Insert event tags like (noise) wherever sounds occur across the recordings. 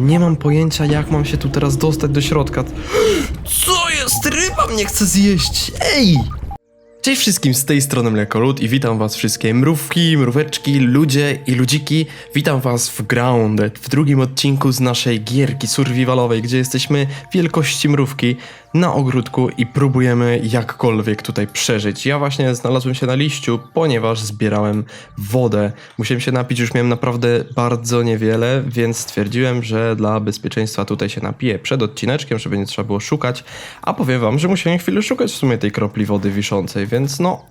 Nie mam pojęcia, jak mam się tu teraz dostać do środka. Co jest? Ryba mnie chce zjeść! Ej! Cześć wszystkim, z tej strony Mlekolud i witam was wszystkie mrówki, mróweczki, ludzie i ludziki. Witam was w Grounded, w drugim odcinku z naszej gierki survivalowej, gdzie jesteśmy wielkości mrówki na ogródku i próbujemy jakkolwiek tutaj przeżyć. Ja właśnie znalazłem się na liściu, ponieważ zbierałem wodę. Musiałem się napić, już miałem naprawdę bardzo niewiele, więc stwierdziłem, że dla bezpieczeństwa tutaj się napiję przed odcineczkiem, żeby nie trzeba było szukać. A powiem wam, że musiałem chwilę szukać w sumie tej kropli wody wiszącej, więc no...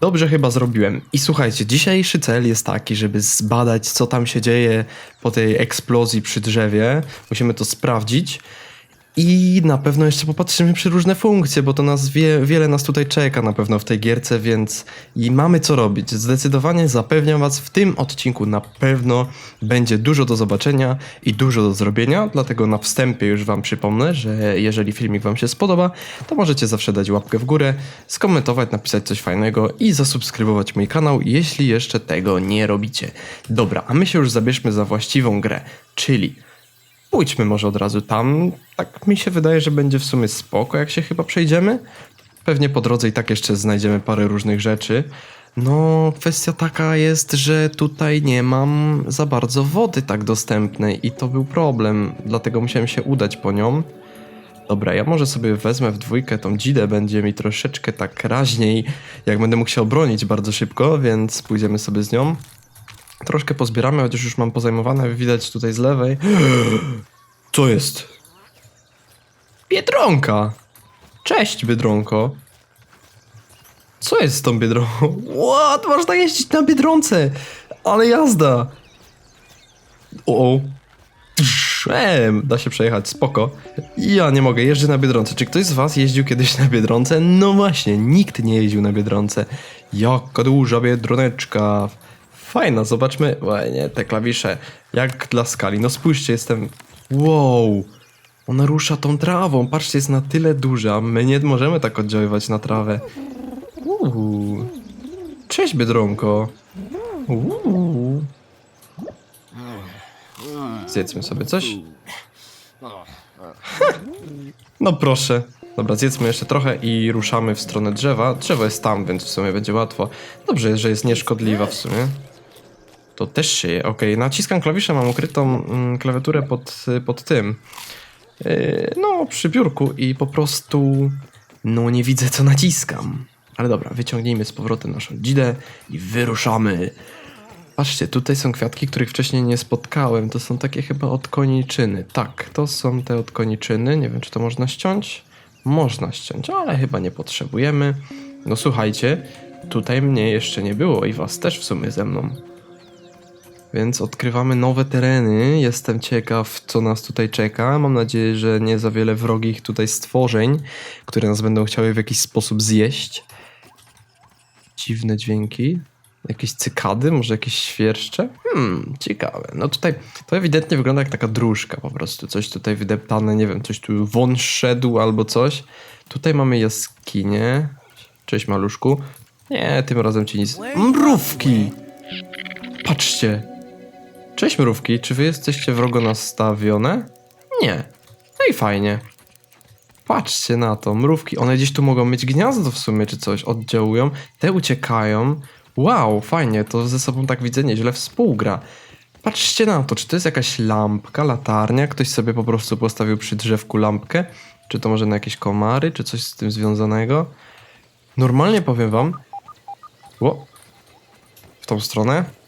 Dobrze chyba zrobiłem. I słuchajcie, dzisiejszy cel jest taki, żeby zbadać, co tam się dzieje po tej eksplozji przy drzewie. Musimy to sprawdzić. I na pewno jeszcze popatrzymy przy różne funkcje, bo to nas wie, wiele nas tutaj czeka na pewno w tej gierce, więc i mamy co robić. Zdecydowanie zapewniam was, w tym odcinku na pewno będzie dużo do zobaczenia i dużo do zrobienia, dlatego na wstępie już wam przypomnę, że jeżeli filmik wam się spodoba, to możecie zawsze dać łapkę w górę, skomentować, napisać coś fajnego i zasubskrybować mój kanał, jeśli jeszcze tego nie robicie. Dobra, a my się już zabierzmy za właściwą grę, czyli Pójdźmy może od razu tam. Tak mi się wydaje, że będzie w sumie spoko, jak się chyba przejdziemy. Pewnie po drodze i tak jeszcze znajdziemy parę różnych rzeczy. No, kwestia taka jest, że tutaj nie mam za bardzo wody tak dostępnej i to był problem, dlatego musiałem się udać po nią. Dobra, ja może sobie wezmę w dwójkę tą dzidę, będzie mi troszeczkę tak raźniej, jak będę mógł się obronić bardzo szybko, więc pójdziemy sobie z nią. Troszkę pozbieramy, chociaż już mam pozajmowane, widać tutaj z lewej. (gasps) Co jest? Biedronka! Cześć, Biedronko. Co jest z tą Biedronką? (laughs) What? Można jeździć na Biedronce! Ale jazda! O, o. Em, da się przejechać, spoko. Ja nie mogę, jeżdżę na Biedronce. Czy ktoś z was jeździł kiedyś na Biedronce? No właśnie, nikt nie jeździł na Biedronce. Jaka duża Biedroneczka. Fajna, zobaczmy, nie, te klawisze, jak dla skali. No spójrzcie, jestem, wow, ona rusza tą trawą, patrzcie, jest na tyle duża, my nie możemy tak oddziaływać na trawę. Uuu. Cześć, Biedronko. Uuu. Zjedzmy sobie coś. (laughs) No proszę. Dobra, zjedzmy jeszcze trochę i ruszamy w stronę drzewa. Drzewo jest tam, więc w sumie będzie łatwo. Dobrze, że jest nieszkodliwa w sumie. To też się je. Okej, naciskam klawisze, mam ukrytą mm, klawiaturę pod, pod tym. Yy, no, przy biurku i po prostu. No, nie widzę co naciskam. Ale dobra, wyciągnijmy z powrotem naszą dzidę i wyruszamy. Patrzcie, tutaj są kwiatki, których wcześniej nie spotkałem. To są takie chyba odkoniczyny. Tak, to są te odkoniczyny. Nie wiem, czy to można ściąć. Można ściąć, ale chyba nie potrzebujemy. No słuchajcie, tutaj mnie jeszcze nie było i was też w sumie ze mną. Więc odkrywamy nowe tereny. Jestem ciekaw, co nas tutaj czeka. Mam nadzieję, że nie za wiele wrogich tutaj stworzeń, które nas będą chciały w jakiś sposób zjeść. Dziwne dźwięki. Jakieś cykady, może jakieś świerszcze? Hmm, ciekawe. No tutaj to ewidentnie wygląda jak taka dróżka po prostu. Coś tutaj wydeptane, nie wiem, coś tu won albo coś. Tutaj mamy jaskinię. Cześć maluszku. Nie, tym razem ci nic. Mrówki! Patrzcie. Cześć mrówki, czy wy jesteście wrogo nastawione? Nie. No i fajnie. Patrzcie na to, mrówki, one gdzieś tu mogą mieć gniazdo w sumie, czy coś, oddziałują, te uciekają. Wow, fajnie, to ze sobą tak widzę nieźle współgra. Patrzcie na to, czy to jest jakaś lampka, latarnia, ktoś sobie po prostu postawił przy drzewku lampkę, czy to może na jakieś komary, czy coś z tym związanego. Normalnie powiem wam, o, w tą stronę.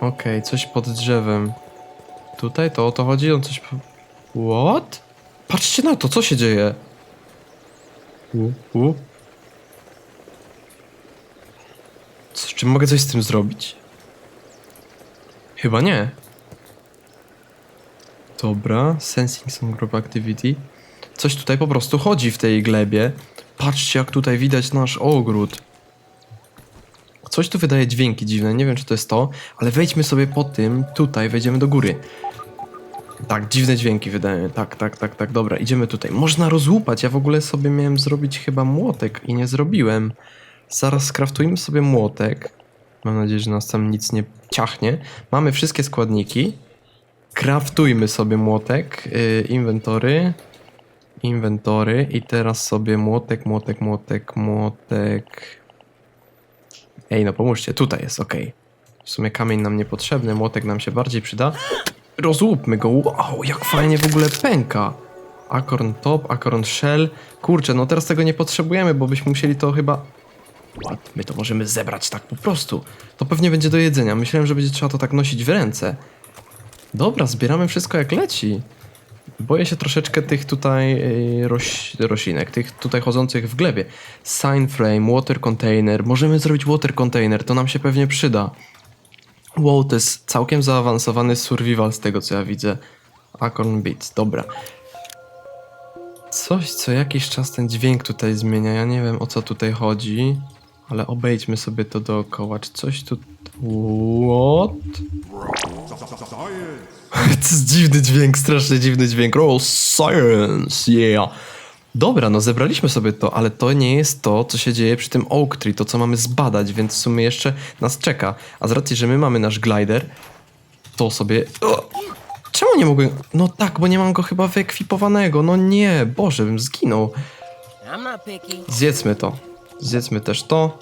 Okej, coś pod drzewem. Tutaj to o to chodzi? On coś. What? Patrzcie na to, co się dzieje? U, u. Co, czy mogę coś z tym zrobić? Chyba nie. Dobra, sensing some group activity. Coś tutaj po prostu chodzi w tej glebie. Patrzcie, jak tutaj widać nasz ogród. Coś tu wydaje dźwięki dziwne, nie wiem czy to jest to, ale wejdźmy sobie po tym, tutaj wejdziemy do góry. Tak, dziwne dźwięki wydają. Tak, tak, tak, tak, dobra, idziemy tutaj. Można rozłupać, ja w ogóle sobie miałem zrobić chyba młotek i nie zrobiłem. Zaraz skraftujmy sobie młotek. Mam nadzieję, że nas tam nic nie ciachnie. Mamy wszystkie składniki. Kraftujmy sobie młotek. Yy, inwentory. Inwentory. I teraz sobie młotek, młotek, młotek, młotek. Ej, no pomóżcie. Tutaj jest, okej. W sumie kamień nam niepotrzebny, młotek nam się bardziej przyda. Rozłupmy go. Wow, jak fajnie w ogóle pęka. Acorn top, acorn shell. Kurczę, no teraz tego nie potrzebujemy, bo byśmy musieli to chyba... What? My to możemy zebrać tak po prostu. To pewnie będzie do jedzenia. Myślałem, że będzie trzeba to tak nosić w ręce. Dobra, zbieramy wszystko jak leci. Boję się troszeczkę tych tutaj yy, roś, roślinek, tych tutaj chodzących w glebie. Sign frame, water container. Możemy zrobić water container, to nam się pewnie przyda. Wow, to jest całkiem zaawansowany survival z tego co ja widzę. Acorn Beats, dobra. Coś, co jakiś czas ten dźwięk tutaj zmienia. Ja nie wiem o co tutaj chodzi, ale obejdźmy sobie to dookoła. Czy coś tu. What? (laughs) To jest dziwny dźwięk, strasznie dziwny dźwięk. Oh, science, yeah. Dobra, no zebraliśmy sobie to, ale to nie jest to, co się dzieje przy tym Oak Tree, to co mamy zbadać, więc w sumie jeszcze nas czeka. A z racji, że my mamy nasz glider, to sobie... O! Czemu nie mogłem... No tak, bo nie mam go chyba wyekwipowanego. No nie, Boże, bym zginął. Zjedzmy to. Zjedzmy też to.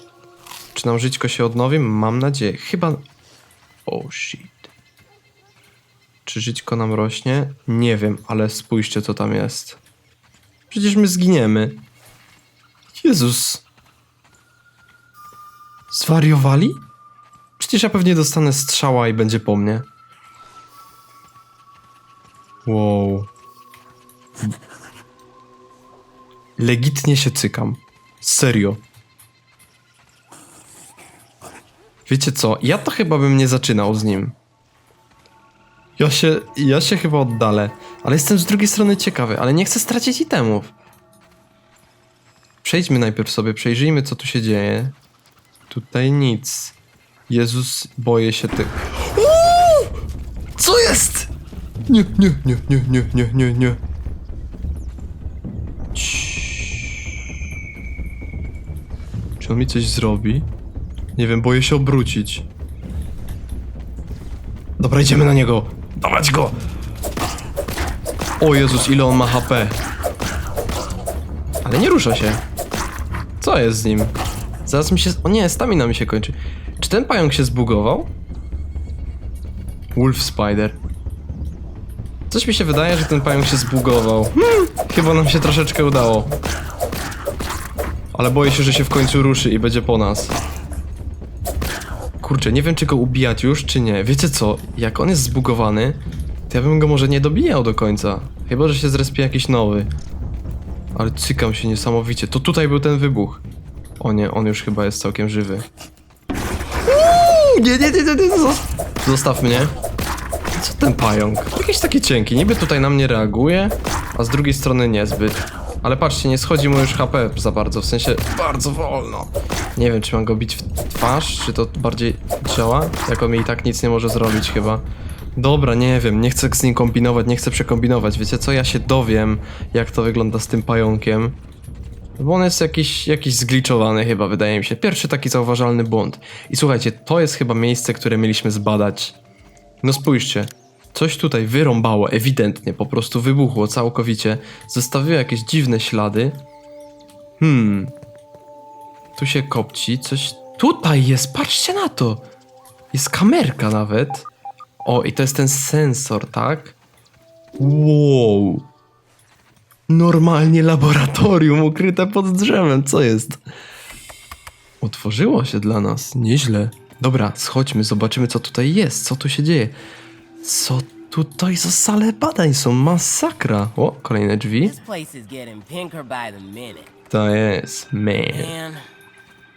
Czy nam żyćko się odnowi? Mam nadzieję. Chyba... Oh shit. Czy żyćko nam rośnie? Nie wiem, ale spójrzcie co tam jest. Przecież my zginiemy. Jezus. Zwariowali? Przecież ja pewnie dostanę strzała i będzie po mnie. Wow. Legitnie się cykam. Serio. Wiecie co? Ja to chyba bym nie zaczynał z nim. Ja się, ja się chyba oddalę. Ale jestem z drugiej strony ciekawy, ale nie chcę stracić itemów. Przejdźmy najpierw sobie, przejrzyjmy co tu się dzieje. Tutaj nic. Jezus, boję się tych. Co jest? Nie, nie, nie, nie, nie, nie, nie, nie. Czy on mi coś zrobi? Nie wiem, boję się obrócić. Dobra, idziemy na niego. Dawać go! O Jezus, ile on ma HP. Ale nie rusza się. Co jest z nim? Zaraz mi się... O nie, stamina mi się kończy. Czy ten pająk się zbugował? Wolf Spider. Coś mi się wydaje, że ten pająk się zbugował. Hmm, chyba nam się troszeczkę udało. Ale boję się, że się w końcu ruszy i będzie po nas. Kurczę, nie wiem czy go ubijać już, czy nie. Wiecie co? Jak on jest zbugowany, to ja bym go może nie dobijał do końca. Chyba, że się zrespie jakiś nowy. Ale cykam się niesamowicie. To tutaj był ten wybuch. O nie, on już chyba jest całkiem żywy. Nie, nie, nie, nie, nie. zos- Zostaw mnie. Co ten pająk? Jakiś taki cienki. Niby tutaj na mnie reaguje, a z drugiej strony niezbyt. Ale patrzcie, nie schodzi mu już HP za bardzo, w sensie bardzo wolno. Nie wiem, czy mam go bić w twarz, czy to bardziej działa? Jak on mi i tak nic nie może zrobić chyba. Dobra, nie wiem, nie chcę z nim kombinować, nie chcę przekombinować. Wiecie co, ja się dowiem, jak to wygląda z tym pająkiem. Bo on jest jakiś, jakiś zgliczowany chyba, wydaje mi się. Pierwszy taki zauważalny błąd. I słuchajcie, to jest chyba miejsce, które mieliśmy zbadać. No spójrzcie. Coś tutaj wyrąbało, ewidentnie, po prostu wybuchło całkowicie. Zostawiło jakieś dziwne ślady. Hmm. Tu się kopci, coś... Tutaj jest, patrzcie na to! Jest kamerka nawet. O, i to jest ten sensor, tak? Wow. Normalnie laboratorium ukryte pod drzewem, co jest? Otworzyło się dla nas, nieźle. Dobra, schodźmy, zobaczymy co tutaj jest, co tu się dzieje. Co tutaj za sale badań są? Masakra. O, kolejne drzwi. To jest, man.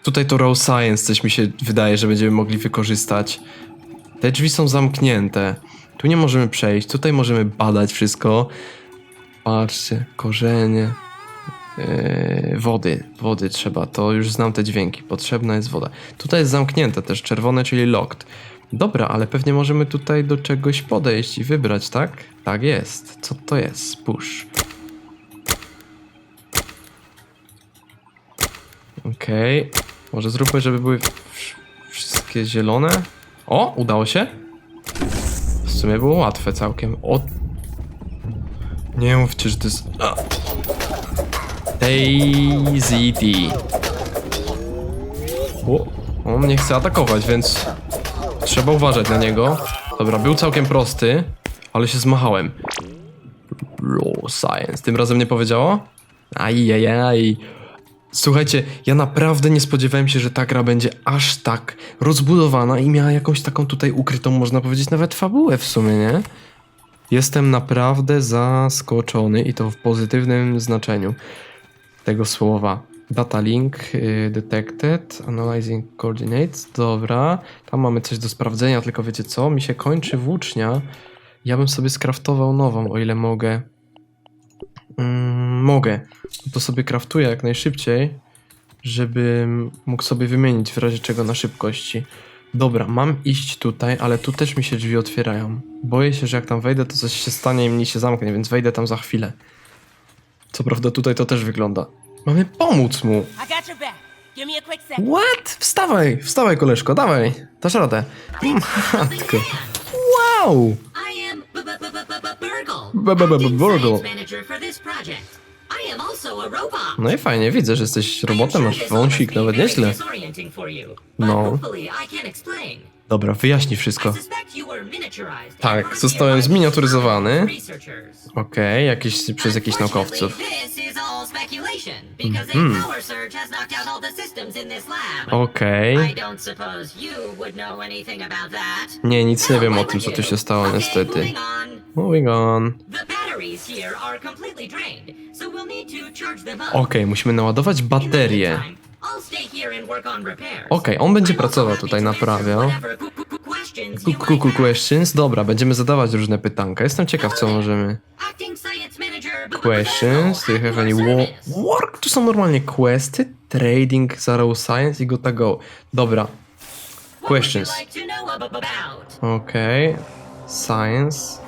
Tutaj to raw science, coś mi się wydaje, że będziemy mogli wykorzystać. Te drzwi są zamknięte. Tu nie możemy przejść, tutaj możemy badać wszystko. Patrzcie, korzenie. Yy, wody, wody trzeba, to już znam te dźwięki. Potrzebna jest woda. Tutaj jest zamknięte też, czerwone, czyli locked. Dobra, ale pewnie możemy tutaj do czegoś podejść i wybrać, tak? Tak jest. Co to jest? Push. Okej. Może zróbmy, żeby były wsz- wszystkie zielone. O, udało się. W sumie było łatwe całkiem. O. Nie mówcie, że to jest... A. Daisy D. O, on mnie chce atakować, więc trzeba uważać na niego. Dobra, był całkiem prosty, ale się zmachałem. Raw Science. Tym razem nie powiedziało? Ajajaj. Słuchajcie, ja naprawdę nie spodziewałem się, że ta gra będzie aż tak rozbudowana i miała jakąś taką tutaj ukrytą, można powiedzieć, nawet fabułę w sumie, nie? Jestem naprawdę zaskoczony i to w pozytywnym znaczeniu tego słowa. Data link y, detected, analyzing coordinates, dobra. Tam mamy coś do sprawdzenia, tylko wiecie co? Mi się kończy włócznia. Ja bym sobie skraftował nową, o ile mogę. Mm, mogę. To sobie kraftuję jak najszybciej, żebym mógł sobie wymienić w razie czego na szybkości. Dobra, mam iść tutaj, ale tu też mi się drzwi otwierają. Boję się, że jak tam wejdę, to coś się stanie i mnie się zamknie, więc wejdę tam za chwilę. Co prawda tutaj to też wygląda. Mamy pomóc mu. What? Wstawaj, wstawaj koleżko, dawaj. Dasz radę. Matko. Wow! Burgle. No i fajnie, widzę, że jesteś robotem, masz wąsik, nawet nieźle. No. Dobra, wyjaśnij wszystko. Tak, zostałem zminiaturyzowany. Okej, jakieś przez jakichś naukowców. Mhm. lab. Okej. Nie, nic nie wiem o tym, co tu się stało niestety. moving on. Okej, musimy naładować In and work on. Okej, będzie pracował tutaj, to naprawiał. ku- questions. Dobra, będziemy zadawać różne pytanka. Jestem ciekaw, co możemy. Questions. Do you have any wo- work? Tu są normalnie questy, trading, zero science i go to go. Dobra, questions. to okej. Science.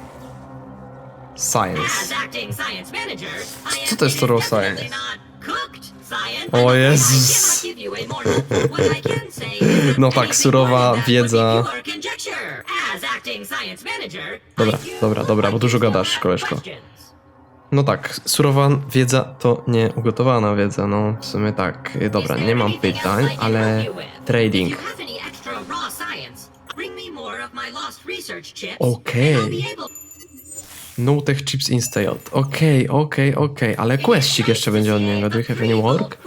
As Science. science Co to jest to definitely science? O Jezus. No tak, surowa wiedza. Dobra, do dobra, dobra, bo dużo gadasz, koleżko. No tak, surowa wiedza to nie ugotowana wiedza, no w sumie tak. Dobra, nie mam pytań, ale trading. If you Okej. able No chips installed. Okej, okej, okej, ale questik jeszcze będzie od niego. Do you have any work?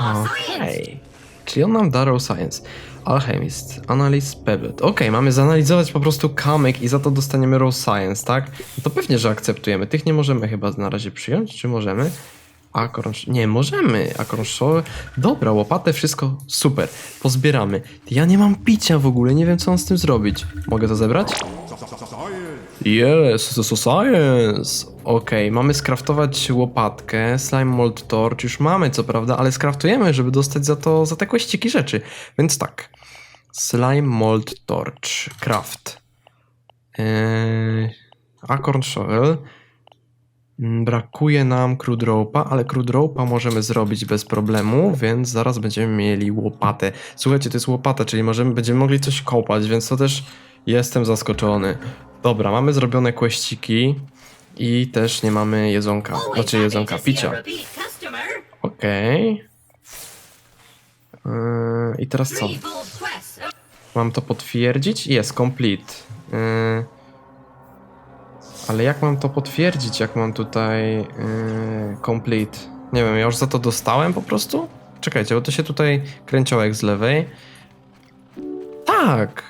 Okej. Czyli on nam da raw science. Alchemist, analyst pebble. Okej, mamy zanalizować po prostu kamyk i za to dostaniemy raw science, tak? No to pewnie, że akceptujemy. Tych nie możemy chyba na razie przyjąć, czy możemy? Akrąż... Nie, możemy. Akrążowe. Dobra, łopatę, wszystko super. Pozbieramy. Ja nie mam picia w ogóle, nie wiem co mam z tym zrobić. Mogę to zebrać? Yes, to science. Okej, mamy skraftować łopatkę, slime mold torch, już mamy co prawda, ale skraftujemy, żeby dostać za to, za te kłaściki rzeczy. Więc tak, slime mold torch, craft. Yy, acorn shovel. Mm, Brakuje nam crude rope'a, ale crude rope'a możemy zrobić bez problemu, więc zaraz będziemy mieli łopatę. Słuchajcie, to jest łopata, czyli możemy, będziemy mogli coś kopać, więc to też jestem zaskoczony. Dobra, mamy zrobione kłeściki i też nie mamy jedzonka, znaczy jedzonka, picia. Okej. Yy, I teraz co? Mam to potwierdzić? Jest, complete. Yy, ale jak mam to potwierdzić, jak mam tutaj yy, complete? Nie wiem, ja już za to dostałem po prostu? Czekajcie, bo to się tutaj kręciołek z lewej. Tak!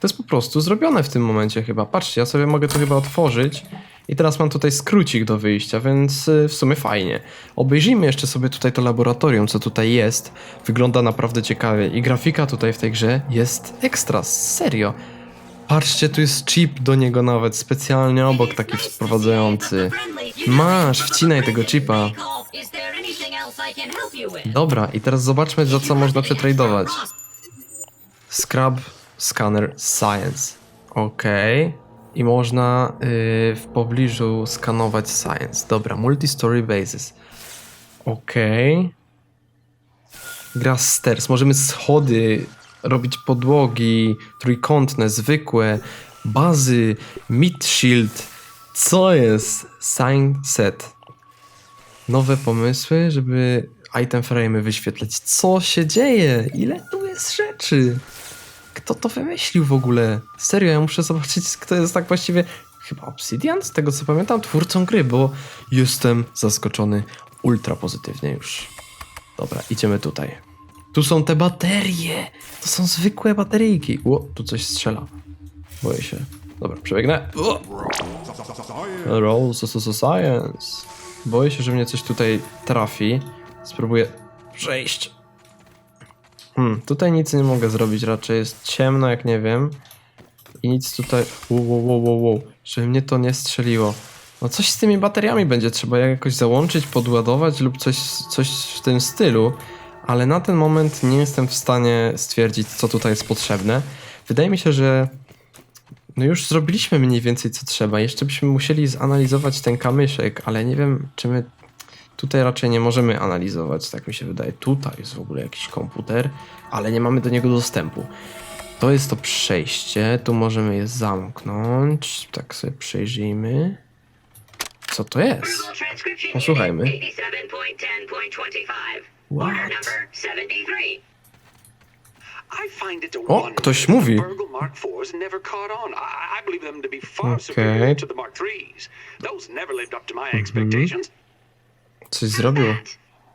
To jest po prostu zrobione w tym momencie chyba. Patrzcie, ja sobie mogę to chyba otworzyć. I teraz mam tutaj skrócik do wyjścia, więc y, w sumie fajnie. Obejrzyjmy jeszcze sobie tutaj to laboratorium, co tutaj jest. Wygląda naprawdę ciekawie i grafika tutaj w tej grze jest ekstra, serio. Patrzcie, tu jest chip do niego nawet, specjalnie obok taki wprowadzający. Masz, wcinaj tego chipa. Dobra, i teraz zobaczmy, za co można przetradować. Scrub Scanner Science. Okej. I można y, w pobliżu skanować Science. Dobra, Multi-Story Bases. Okej. gra stairs. Możemy schody, robić podłogi trójkątne, zwykłe, bazy, mid shield. Co jest? Sign set. Nowe pomysły, żeby item frame'y wyświetlać. Co się dzieje? Ile tu jest rzeczy? Kto to wymyślił w ogóle? Serio, ja muszę zobaczyć, kto jest tak właściwie. Chyba Obsidian, z tego co pamiętam, twórcą gry, bo jestem zaskoczony ultra pozytywnie już. Dobra, idziemy tutaj. Tu są te baterie! To są zwykłe bateryjki. Ło, tu coś strzela. Boję się. Dobra, przebiegnę. O! Roll so, so, so science. Boję się, że mnie coś tutaj trafi. Spróbuję przejść. Hmm, tutaj nic nie mogę zrobić, raczej jest ciemno, jak nie wiem. I nic tutaj... Wow, wow, wow, wow, wow. Żeby mnie to nie strzeliło. No coś z tymi bateriami będzie trzeba jakoś załączyć, podładować lub coś, coś w tym stylu. Ale na ten moment nie jestem w stanie stwierdzić, co tutaj jest potrzebne. Wydaje mi się, że no już zrobiliśmy mniej więcej co trzeba. Jeszcze byśmy musieli zanalizować ten kamyszek, ale nie wiem, czy my tutaj raczej nie możemy analizować, tak mi się wydaje. Tutaj jest w ogóle jakiś komputer, ale nie mamy do niego dostępu. To jest to przejście, tu możemy je zamknąć. Tak sobie przejrzyjmy. Co to jest? Posłuchajmy. Unit 87.10.25. Order What? number 73. I find it a O, wonder ktoś that the mówi. Burgle Mark IVs never caught on. I, I believe them to be far Okay. superior to the Mark IIIs. Those never lived up to my expectations. Coś zrobił.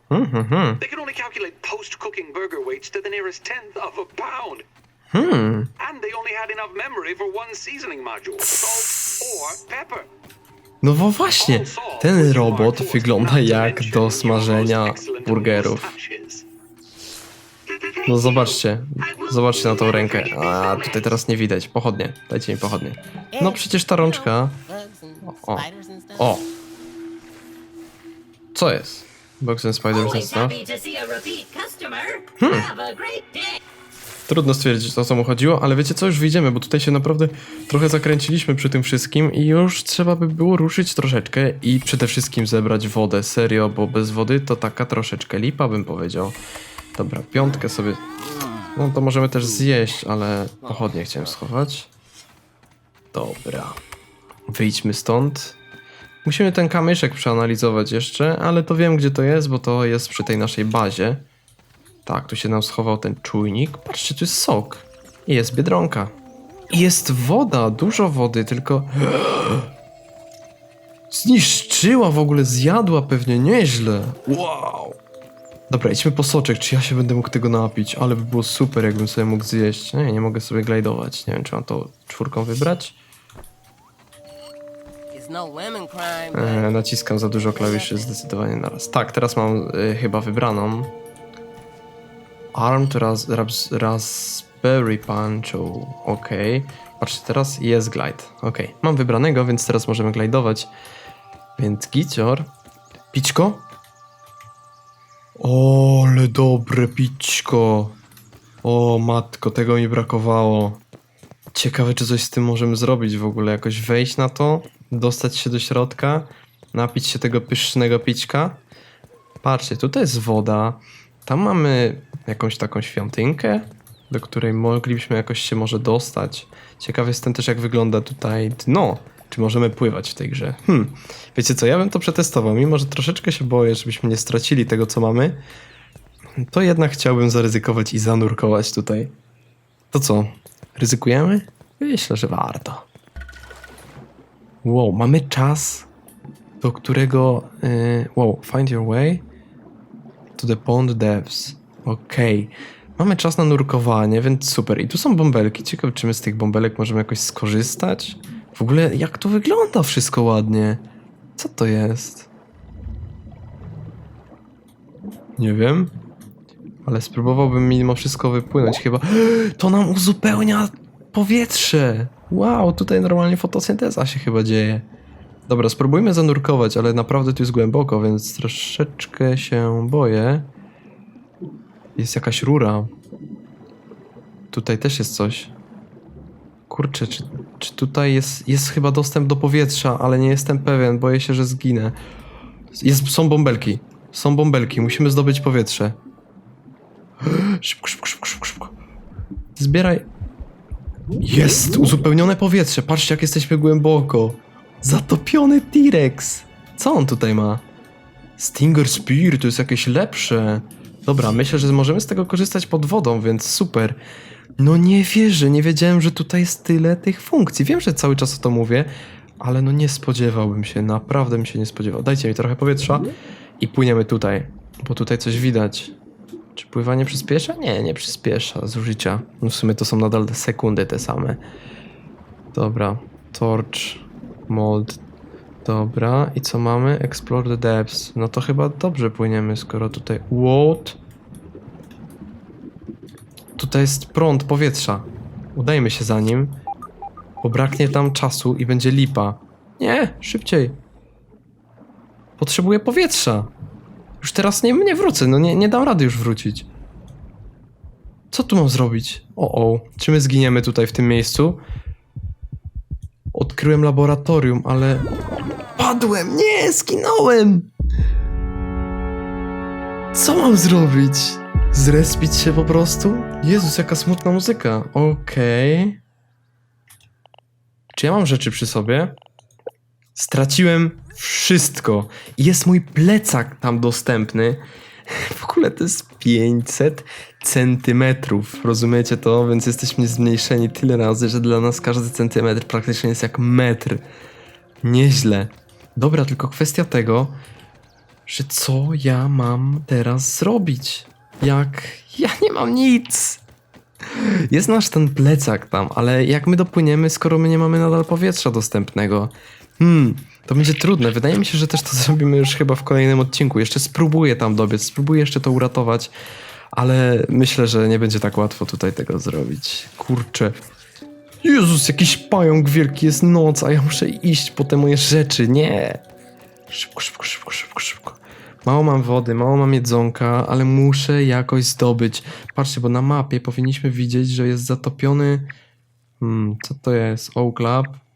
Mhm, mhm. They could only calculate post-cooking burger weights to the nearest tenth of a pound. Hmm. And they only had enough memory for one seasoning module, salt or pepper. No bo właśnie, ten robot wygląda jak do smażenia burgerów. No zobaczcie, zobaczcie na tą rękę. A tutaj teraz nie widać. Pochodnie, dajcie mi pochodnie. No przecież ta rączka. O. O! Co jest? Bugs and Spiders and stuff. Hmm. Trudno stwierdzić o co mu chodziło, ale wiecie co, już wyjdziemy, bo tutaj się naprawdę trochę zakręciliśmy przy tym wszystkim i już trzeba by było ruszyć troszeczkę i przede wszystkim zebrać wodę, serio, bo bez wody to taka troszeczkę lipa bym powiedział. Dobra, piątkę sobie, no to możemy też zjeść, ale pochodnie chciałem schować. Dobra, wyjdźmy stąd. Musimy ten kamyszek przeanalizować jeszcze, ale to wiem gdzie to jest, bo to jest przy tej naszej bazie. Tak, tu się nam schował ten czujnik. Patrzcie, tu jest sok. I jest biedronka. I jest woda, dużo wody, tylko... (gasps) Zniszczyła w ogóle, zjadła pewnie nieźle. Wow. Dobra, idźmy po soczek, czy ja się będę mógł tego napić, ale by było super, jakbym sobie mógł zjeść. Nie, nie mogę sobie glajdować. Nie wiem, czy mam to czwórką wybrać. No E, naciskam za dużo klawiszy zdecydowanie naraz. Tak, teraz mam e, chyba wybraną. Armed ras, ras, Raspberry Puncho. Okej. Patrzcie, teraz jest glide. Okej. Mam wybranego, więc teraz możemy glidować. Więc gicior. Pićko? O, ale dobre pićko. O, matko, tego mi brakowało. Ciekawe, czy coś z tym możemy zrobić w ogóle. Jakoś wejść na to, dostać się do środka, napić się tego pysznego pićka. Patrzcie, tutaj jest woda. Tam mamy jakąś taką świątynkę, do której moglibyśmy jakoś się może dostać. Ciekawy jestem też, jak wygląda tutaj dno. Czy możemy pływać w tej grze? Hmm. Wiecie co, ja bym to przetestował. Mimo, że troszeczkę się boję, żebyśmy nie stracili tego, co mamy, to jednak chciałbym zaryzykować i zanurkować tutaj. To co? Ryzykujemy? Myślę, że warto. Wow, mamy czas, do którego. Yy, wow, find your way to the pond depths. Okej. Mamy czas na nurkowanie, więc super. I tu są bąbelki. Ciekawe, czy my z tych bąbelek możemy jakoś skorzystać? W ogóle, jak to wygląda wszystko ładnie? Co to jest? Nie wiem. Ale spróbowałbym mimo wszystko wypłynąć chyba. (gasps) To nam uzupełnia powietrze! Wow, tutaj normalnie fotosynteza się chyba dzieje. Dobra, spróbujmy zanurkować, ale naprawdę tu jest głęboko, więc troszeczkę się boję. Jest jakaś rura. Tutaj też jest coś. Kurczę, czy, czy tutaj jest, jest chyba dostęp do powietrza, ale nie jestem pewien, boję się, że zginę. Jest, są bąbelki. Są bąbelki, musimy zdobyć powietrze. (gasps) Szybko, szybko, szybko, szybko, szybko. Zbieraj. Jest! Uzupełnione powietrze. Patrzcie, jak jesteśmy głęboko. Zatopiony T-Rex. Co on tutaj ma? Stinger Spear to jest jakieś lepsze. Dobra, myślę, że możemy z tego korzystać pod wodą, więc super. No nie wierzę, nie wiedziałem, że tutaj jest tyle tych funkcji. Wiem, że cały czas o to mówię, ale no nie spodziewałbym się, naprawdę bym się nie spodziewał. Dajcie mi trochę powietrza i płyniemy tutaj, bo tutaj coś widać. Czy pływanie przyspiesza? Nie, nie przyspiesza zużycia. No w sumie to są nadal te sekundy te same. Dobra, torch, mold. Dobra, i co mamy? Explore the depths. No to chyba dobrze płyniemy, skoro tutaj... What? Tutaj jest prąd powietrza. Udajmy się za nim, bo braknie tam czasu i będzie lipa. Nie, szybciej. Potrzebuję powietrza. Już teraz nie, nie wrócę, no nie, nie dam rady już wrócić. Co tu mam zrobić? O, o. Czy my zginiemy tutaj w tym miejscu? Odkryłem laboratorium, ale... Padłem! Nie, zginąłem! Co mam zrobić? Zrespić się po prostu? Jezus, jaka smutna muzyka. Okej. Czy ja mam rzeczy przy sobie? Straciłem wszystko. Jest mój plecak tam dostępny. W ogóle to jest 500 centymetrów. Rozumiecie to? Więc jesteśmy zmniejszeni tyle razy, że dla nas każdy centymetr praktycznie jest jak metr. Nieźle. Dobra, tylko kwestia tego, że co ja mam teraz zrobić? Jak ja nie mam nic. Jest nasz ten plecak tam, ale jak my dopłyniemy, skoro my nie mamy nadal powietrza dostępnego? Hmm, to będzie trudne. Wydaje mi się, że też to (laughs) zrobimy już chyba w kolejnym odcinku. Jeszcze spróbuję tam dobiec, spróbuję jeszcze to uratować, ale myślę, że nie będzie tak łatwo tutaj tego zrobić. Kurczę. Jezus, jakiś pająk wielki, jest noc, a ja muszę iść po te moje rzeczy. Nie. Szybko, szybko, szybko, szybko, szybko. Mało mam wody, mało mam jedzonka, ale muszę jakoś zdobyć. Patrzcie, bo na mapie powinniśmy widzieć, że jest zatopiony. Hmm, co to jest? Oak Lab.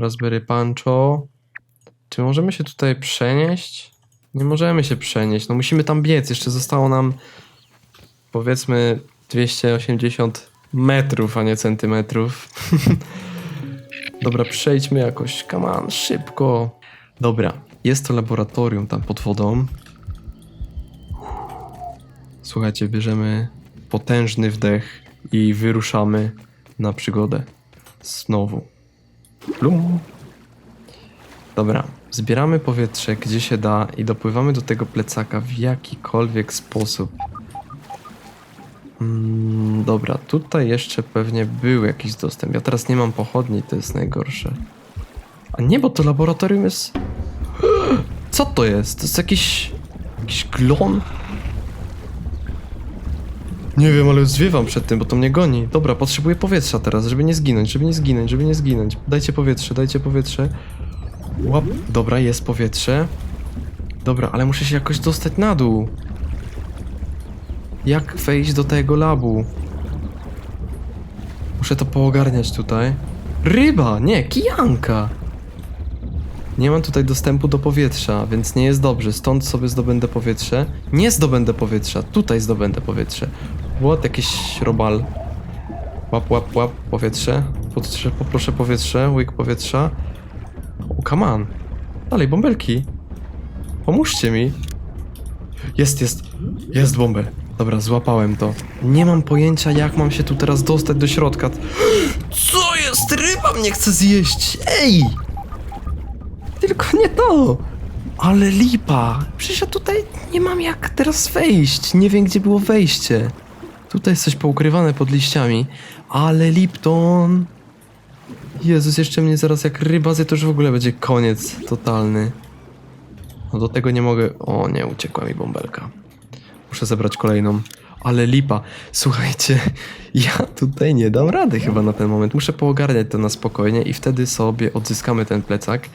Raspberry Pancho. Czy możemy się tutaj przenieść? Nie możemy się przenieść. No musimy tam biec. Jeszcze zostało nam powiedzmy 280 metrów, a nie centymetrów. (laughs) Dobra, przejdźmy jakoś. Come on, szybko. Dobra, jest to laboratorium tam pod wodą. Słuchajcie, bierzemy potężny wdech i wyruszamy na przygodę. Znowu. Plum. Dobra, zbieramy powietrze gdzie się da i dopływamy do tego plecaka w jakikolwiek sposób. Mm, dobra, tutaj jeszcze pewnie był jakiś dostęp. Ja teraz nie mam pochodni, to jest najgorsze. A nie, bo to laboratorium jest... (gasps) Co to jest? To jest jakiś... Jakiś glon? Nie wiem, ale zwiewam przed tym, bo to mnie goni. Dobra, potrzebuję powietrza teraz, żeby nie zginąć, żeby nie zginąć, żeby nie zginąć. Dajcie powietrze, dajcie powietrze. Łap. Dobra, jest powietrze. Dobra, ale muszę się jakoś dostać na dół. Jak wejść do tego labu? Muszę to poogarniać tutaj. Ryba! Nie, kijanka! Nie mam tutaj dostępu do powietrza, więc nie jest dobrze. Stąd sobie zdobędę powietrze. Nie zdobędę powietrza, tutaj zdobędę powietrze. What? Jakiś robal. Łap, łap, łap, powietrze. Potrze- Poproszę powietrze, łyk powietrza. O, come on. Dalej, bąbelki. Pomóżcie mi. Jest, jest. Jest bąbel. Dobra, złapałem to. Nie mam pojęcia, jak mam się tu teraz dostać do środka. (gasps) Co jest? Ryba mnie chce zjeść! Ej! Tylko nie to! Ale lipa! Przecież ja tutaj nie mam jak teraz wejść. Nie wiem, gdzie było wejście. Tutaj jest coś poukrywane pod liściami. Ale Lipton... Jezus, jeszcze mnie zaraz jak ryba zje, to już w ogóle będzie koniec totalny. No do tego nie mogę... O nie, uciekła mi bąbelka. Muszę zebrać kolejną. Ale lipa. Słuchajcie, (laughs) ja tutaj nie dam rady chyba na ten moment. Muszę poogarniać to na spokojnie i wtedy sobie odzyskamy ten plecak.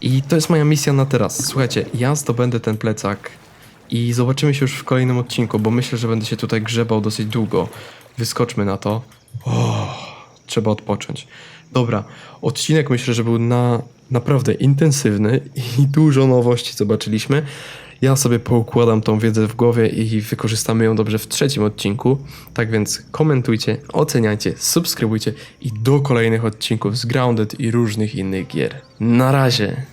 I to jest moja misja na teraz. Słuchajcie, ja zdobędę ten plecak i zobaczymy się już w kolejnym odcinku, bo myślę, że będę się tutaj grzebał dosyć długo. Wyskoczmy na to. O, trzeba odpocząć. Dobra, odcinek myślę, że był na naprawdę intensywny i dużo nowości zobaczyliśmy. Ja sobie poukładam tą wiedzę w głowie i wykorzystamy ją dobrze w trzecim odcinku. Tak więc komentujcie, oceniajcie, subskrybujcie i do kolejnych odcinków z Grounded i różnych innych gier. Na razie!